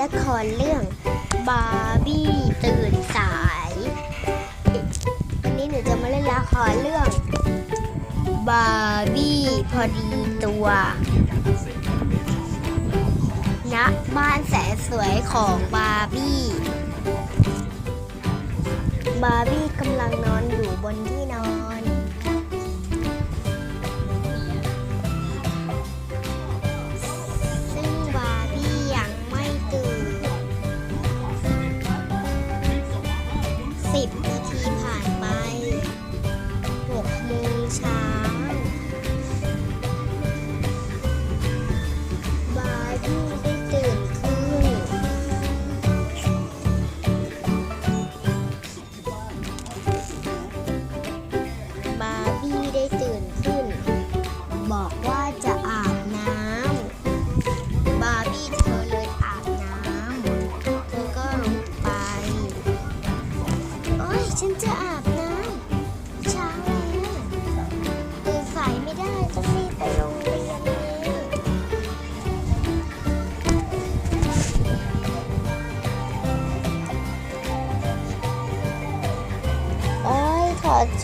ละครเรื่องบาร์บี้ตื่นสาย วันนี้หนูจะมาเล่นละครเรื่องบาร์บี้พอดีตัวณบ้านแสนสวยของบาร์บี้ บาร์บี้กำลังนอนอยู่บนที่ บา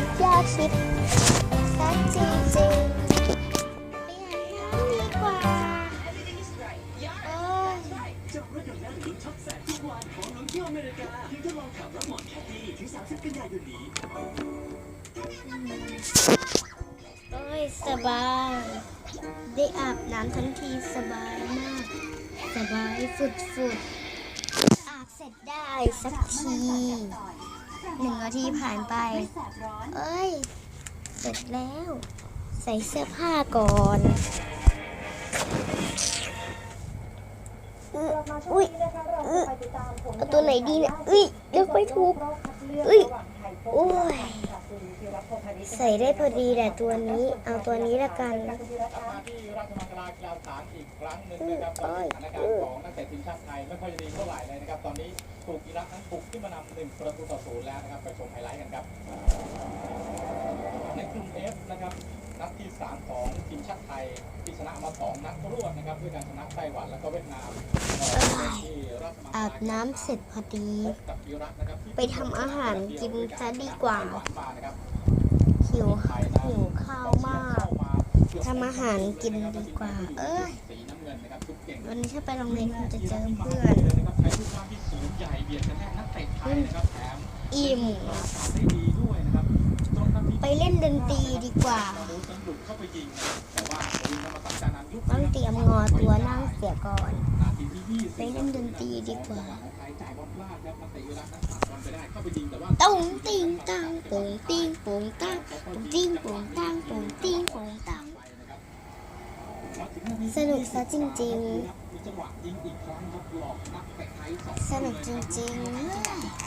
ถอดชุดยาชิดซะจริงไปอาบน้ำดีกว่าโอ้ยจับรถกับนั่งลุ้นช็อปแสนทุกวันของน้องเที่ยวอเมริกาเพียงทดลองขับรับหมอนแคดดี้ถึง 30 กันยายนนี้โอ้ยสบาย ได้อาบน้ำทั้งทีสบายมาก สบายฝุดฝุดอาบเสร็จได้สักที หนึ่งนาทีผ่านไป เอ้ย เสร็จแล้ว ใส่เสื้อผ้าก่อนอุ๊ยอุ้ยอุ๊ยเอาตัวไหนดีเนี่ยอุ้ยเลือกไม่ถูกอุ้ยโอ้ย ใส่ได้พอดีแต่ตัวนี้ เอาตัวนี้ละกันกลับมาที่ราชมังคลากีฬาสถานอีกครั้งหนึ่งนะครับตอนนี้สถานการณ์ของนักเตะทีมชาติไทยไม่ค่อยดีเท่าไหร่เลยนะครับ ตอนนี้ถูกอิรักนั้นบุกขึ้นมานำหนึ่งประตูต่อศูนย์แล้วนะครับ ไปชมไฮไลท์กันครับ ในกลุ่ม F นะครับ นัดที่ 3 ของทีมชาติไทยที่ชนะมา 2 นัดรวดนะครับด้วยการชนะไต้หวันแล้วก็เวียดนามที่ราชมังคลาอาบน้ำเสร็จพอดี พบกับอิรักนะครับที่ไปทำอาหารกินซะดีกว่าไต้หนมานะครับหิวหิวข้าวมากทำอาหารกินดีกว่า เอ้ย สีน้ำเงินนะครับชุดเก่งวันนี้ถ้าไปโรงเรียนคงจะเจอเพื่อนนะครับใช้รูปร่างที่สูงใหญ่เบียดกันแน่นักเตะไทยนะครับแถมอิ่มอากาศได้ดีด้วยนะครับจนนาทีไปเล่นดนตรีดีกว่ามูสหลุดเข้า ไปยิงนะแต่ว่าปืนธรรมศาสตร์จานันยุคต้องเตรียมงอตัวนั่งเสียก่อน นาทีที่ยี่สิบไปเล่นดนตรีดีกว่า ของไทยจ่ายบอลพลาดครับนักเตะอิรักนั้นตัดบอลไปได้เข้าไปยิงแต่ว่าตุ้งติงตังปุงติงปุงตังปุงติงปุงตังปุงติงปุงตังสนุกซะจริงมีจังหวะยิงอีกครั้งครับหลอกนักเตะไทยสองๆ สนุกจริง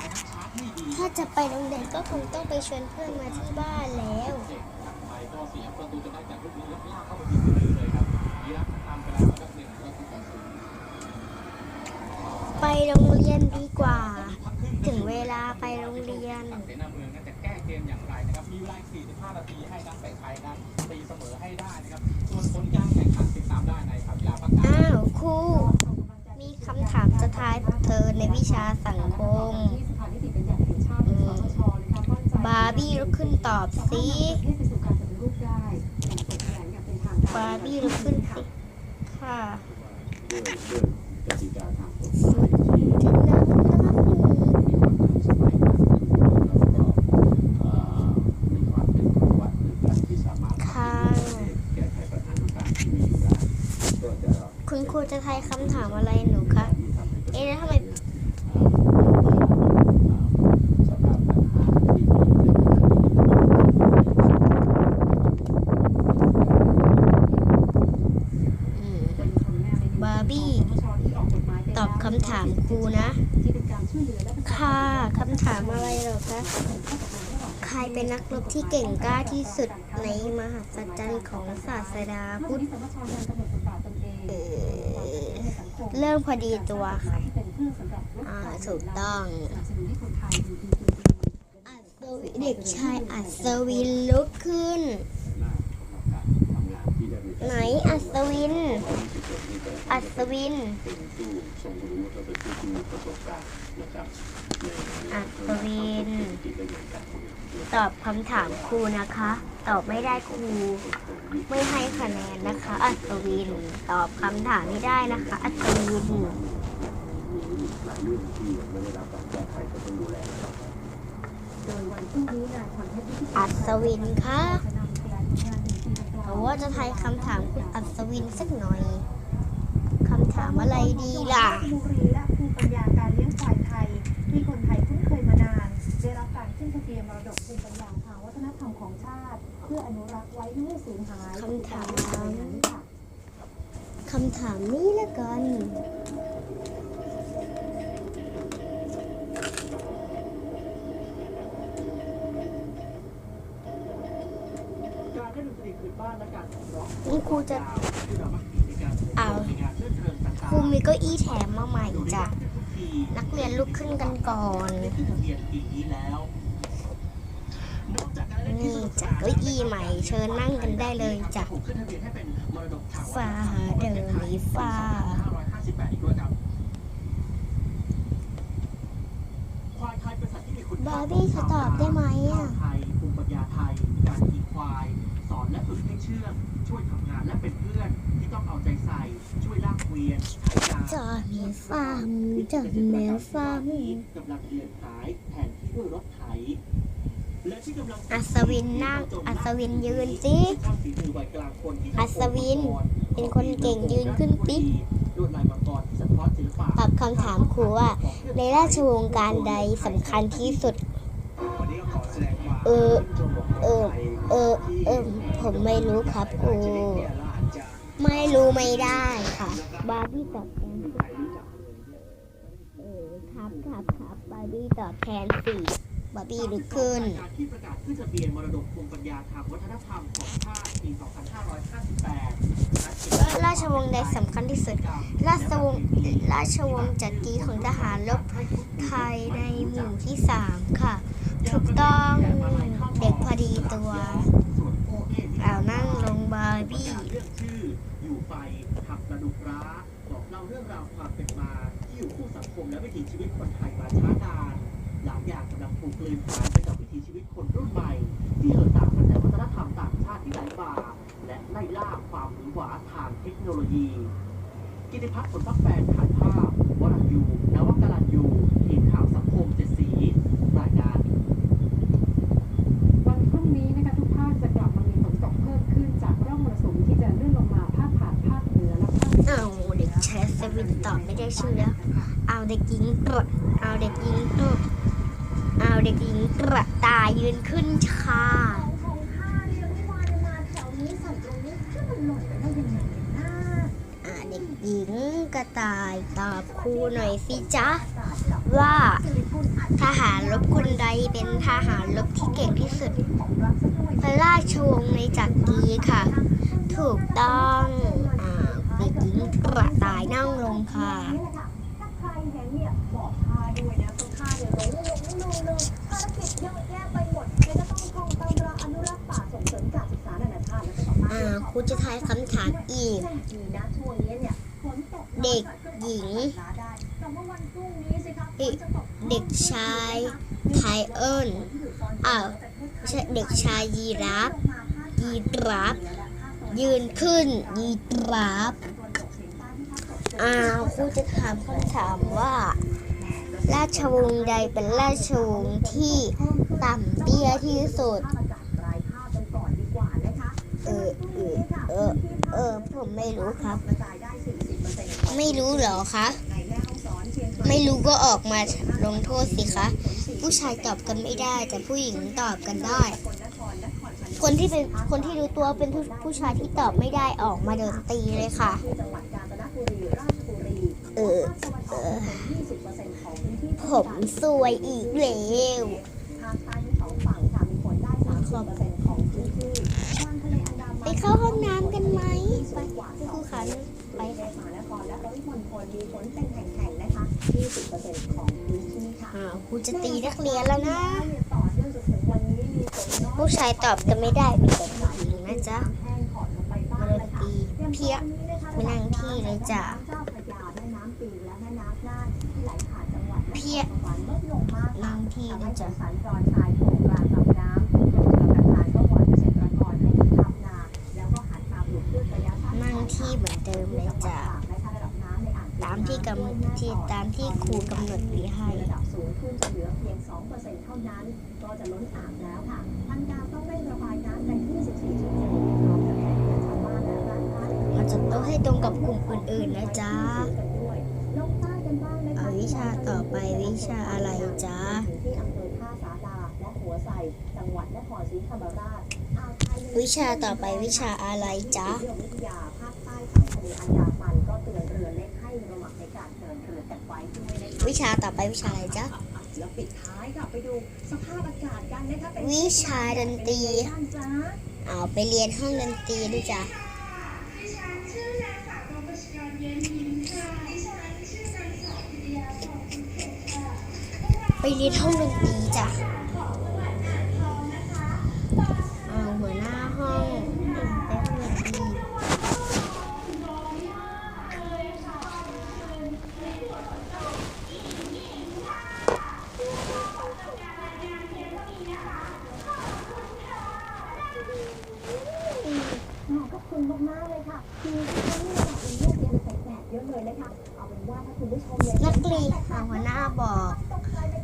ๆถ้าจะไปโรงเรียนก็คงต้องไปชวนเพื่อนมาที่บ้าน อย่างไรนะครับ มีเวลาอีก45 นาทีให้นักเตะไทยนั้นตีเสมอให้ได้นะครับ ส่วนผลการแข่งขันติดตามได้ในข่าวกีฬาภาคกลางอ้าวครูมีคำถามจะทายพวกเธอในวิชาสังคม บาร์บี้ลุกขึ้นตอบสิบาร์บี้ลุกขึ้นสิค่ะด้วยด้วยกติกาทางกฎหสมาย วัสดี ที่ นะนะครับ มีความทันสมัยมากขึ้นแล้วก็เอ่อมีความเป็นปฏิวัติในการที่สามารถ ค่ะ แก้ไขปัญหาต่างๆที่มีอยู่ได้ก็จะ คุณครูจะทายคำถามอะไรหนูคะ เอ๊ะแล้วทำไมบาร์บี้ ตอบคำถามครูนะ ค่ะคำถามอะไรเหรอคะใครเป็นนักรบที่เก่งกล้าที่สุดในมหัศจรรย์ของศาสดาพุทธ เอ่อเรื่องพอดีตัวค่ะอ่าถูกต้องอัศวินเด็กชายอัศวินลุกขึ้นหน้าของการทำงานที่ได้มีการไหนอัศวิน อัอัศวินเป็นผู้ทรงรู้และเป็นผู้ที่มีประสบการณ์นะครับในอัศวินที่ได้เรียนการเรียนตอบคำถามครูนะคะ ตอบไม่ได้ครู ไม่ให้คะแนนนะคะ อัศวินตอบคำถามไม่ได้นะคะ อัศวินหลายเรื่องที่ยังไม่ได้รับการแก้ไขก็ต้องดูแลอัศวินคะจะนำพยานงานหนึ่งปีดังกล่าแต่ว่าจะทายคำถามคุณอัศวินสักหน่อยคำถามอะไรดีล่ะบุรีและภูมิปัญญาการเลี้ยงควายไทย ที่คนไทยคุ้นเคยมานาน ได้รับการขึ้นทะเบียนมรดกภูมิปัญญาทางวัฒนธรรมของชาติ เพื่ออนุรักษ์ไว้ไม่ให้สูญหายคำถามในนั้นค่ะคำถามนี้ละกันการเล่นดนตรีพื้นบ้านและการร้องคุณครูจะที่เรามักเห็นในการเอาในงานรื่นเริงต่างครูมีเก้าอี้แถมมาใหม่ๆจ้ะทุกทีนักเรียนลุกขึ้นกันก่อนได้ขึ้ นี่จากเกสจ้ะนานเก้าอี้ใหม่ เชิญนั่งกันได้เลยจ้ะถูกฟ้าเดินหรือฟ้า2558อีกด้วยครับควายไทยเป็นสัตว์ที่มีคุณค่บาร์บี้เขาตอบได้ไหมอะไทยภูมิปัญญาไทยการขี่ควาย สอนและฝึกให้เชื่องช่วยทำงานและเป็นเพื่อน ที่ต้องเอาใจใส่ ช่วยลากเวียนไถนาจะมีฟาร์มจะแมวฟาร์มกำลังเปลี่ยนหายแทนที่ด้วยรถไถ อัศวินนั่งอัศวินยืนสิ อัศวิน เป็นคนเก่งยืนขึ้นสิลวดลายมังกรที่สะท้อนศิลปะตอบคำถามครูว่า ในราชวงศ์การใดสำคัญที่สุด เออ เออ เออ เออ ผมไม่รู้ครับครูไม่รู้ไม่ได้ค่ะ บาร์บี้ตอบแทนเออครับครับครับบาร์บี้ตอบแทนสิ บาร์บี้ลุกขึ้น การที่ประกาศขึ้นทะเบียนมรดกภูมิปัญญาทางวัฒนธรรมของชาติปี 2558ราชวงศ์ใดสำคัญที่สุด ราชวงศ์ราชวงศ์จักรีของทหารรบไทยในหมู่ที่สามค่ะ ถูกต้องเด็กพอดีตัวส่วนโอเอเรานั่งลงบาร์บี้เรื่องชื่ออยู่ไปขับกระดูกร้าบอกเล่าเรื่องราวความเป็นมา ที่อยู่คู่สังคมและวิถีชีวิตคนไทยมาช้านาน หลายอย่างกำลังถูกกลืนหายไปกับวิถีชีวิตคนรุ่นใหม่ ที่เหินตามกระแสวัฒนธรรมต่างชาติที่ไหลบ่า และไล่ล่าความหวือหวาทางเทคโนโลยี กิติพัฒน์ผลพักแฟนถ่ายภาพวรัญยูนวกรันยูทีมข่าวสังคมเจ็ดสีรายงานวันพรุ่งนี้นะคะทุกภาคจะกลับมามีฝนตกเพิ่มขึ้นจากร่องมรสุมที่จะเลื่อนลงมาพาดผ่านภาคเหนือและภาคอีสานเอาเด็กชายสวินตอบไม่ได้ชื่อแล้วเอาเด็กหญิงกระเอาเด็กหญิงกระ เอาเด็กหญิงกระต่ายยืนขึ้นค่ะของข้าเลี้ยงควายมาแถวนี้ใส่ตรงนี้ที่มันหล่นไปได้ยังไงนะอ่าเด็กหญิงกระต่ายตอบครูหน่อยสิจ๊ะ ว่าทหารรบคนใดเป็นทหารรบที่เก่งที่สุดของรักสักหน่อยพระราชวงศ์ในจักรีค่ะ ถูกต้องอเด็กหญิงกระต่ายนั่งลงค่ะ งหลงลืมลืมภารกิจเยอะแยะไปหมดเลยก็ต้องท่องตำราอนุรักษ์ป่าส่งเสริมการศึกษานานาชาติแล้วก็ต่อมาอ่าครูจะทายคำถามอีก ดีนะช่วงนี้เนี่ยฝนตกเด็กหญิง แต่ว่าวันพรุ่งนี้สิคะฝนจะตกเด็กชายไทเอิญอ้าวใช่เด็กชายยีราฟยีราฟยืนขึ้นยีราฟอ้าวครูจะถามคำถามว่า ราชวงศ์ใดเป็นราชวงศ์ที่ต่ำเตี้ยที่สุด เออเออเออเออผมไม่รู้ครับ ไม่รู้เหรอคะ ไม่รู้ก็ออกมาลงโทษสิคะ ผู้ชายตอบกันไม่ได้ แต่ผู้หญิงตอบกันได้ คนที่เป็นคนที่รู้ตัวเป็นผู้ผู้ชายที่ตอบไม่ได้ออกมาเดินตีเลยค่ะ เออเออ ผมซวยอีกแล้วภาคใต้ทั้งสองฝั่งค่ะมีฝนได้สามสิบเปอร์เซ็นต์ของพื้นที่ทางทะเลอันดามันไปเข้าห้องน้ำกันไหม ไปกว่าคุณครูคะไปไปในมหานครและปริมณฑลมีฝนเป็นแห่งๆนะคะ20%ของพื้นที่ค่ะอ้าวครูจะตีนักเรียนแล้วนะต่อเนื่องจนถึงวันนี้มีฝนน้อยผู้ชายตอบกันไม่ได้มีแต่ผู้หญิงนะจ๊ะแห้งขอดลงไปบ้างมาเลยค่ะตีอย่างเพี้ยตอนนี้นะคะไม่นั่งที่เลยจ้ะ พี้ยสวรรค์ลดลงมากค่ะนั่งที่เลทำให้ยสจ้ะจรชายโขงกลางลำน้ำกรมชลประทานก็วอนเกษตรกรให้หยุดทำนาแล้วก็หันมาปลูกพืชระยะสั้นนั่งที่เหมือนเดิมเลยจ้ะและระดับน้ำในอ่าตามที่กำที่ตามที่ครูกำหนดไว้ให้ระดับสูงขึ้นจะเหลือเพียง2%เท่านั้น ก็จะล้นอ่างแล้วค่ะทางการต้องเร่งระบายน้ำใน24ชั่วโมงพร้อมกับแจ้งเตือนชาวบ้านและร้านค้าในมันจะต้องให้ตรงกับกลุ่มอื่นๆนะจ๊ะ วิชาต่อไปวิชาอะไรจ๊ะที่อำเภอท่าสาราและหัวไสจังหวัดนครศรีธรรมราชวิชาต่อไปวิชาอะไรจ๊ะเรื่องวิทยาภาคใต้ฝั่งทะเลอันดามันก็เตือนเรือเล็กให้ระวังในการเดินเรือกันไว้ด้วยนะคะวิชาต่อไปวิชาอะไรจ๊ะแล้วปิดท้ายค่ะไปดูสภาพอากาศกันนะคะวิชาดนตรีจ๊ะเอาไปเรียนห้องดนตรีด้วยจ้ะ ดิฉันชื่อนางสาวกองประชกรเย็นยิ้มค่ะดิฉันชื่อนางสาวพิยาทองสุขเกตค่ะ ไปเรียนห้องดนตรีจ้ะ ของจังหวัดอ่างทองนะคะ เอาหัวหน้าห้องไปห้องดนตรี ขอบคุณมากๆเลยค่ะคือที่นี่เนี่ยเป็นเรื่องเรียนแปลกๆเยอะเลยนะคะเอาเป็นว่าถ้าคุณผู้ชมเนี่ นักเรียนเอาหัวหน้าบอก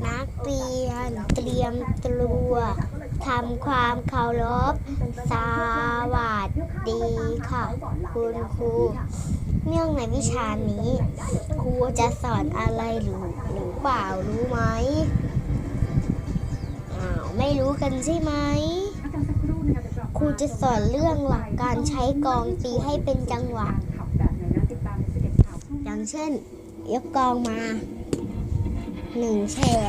นักเรียนเตรียมตัวทำความเคารพสวัสดีค่ะ คุณครูเนื่องในวิชานี้ ครูจะสอนอะไรหรือหรือเปล่ารู้ไหมอ้าวไม่รู้กันใช่ไหม ครูจะสอนเรื่องหลักการใช้กองตีให้เป็นจังหวะ อย่างเช่น ยกกองมาหนึ่งแฉก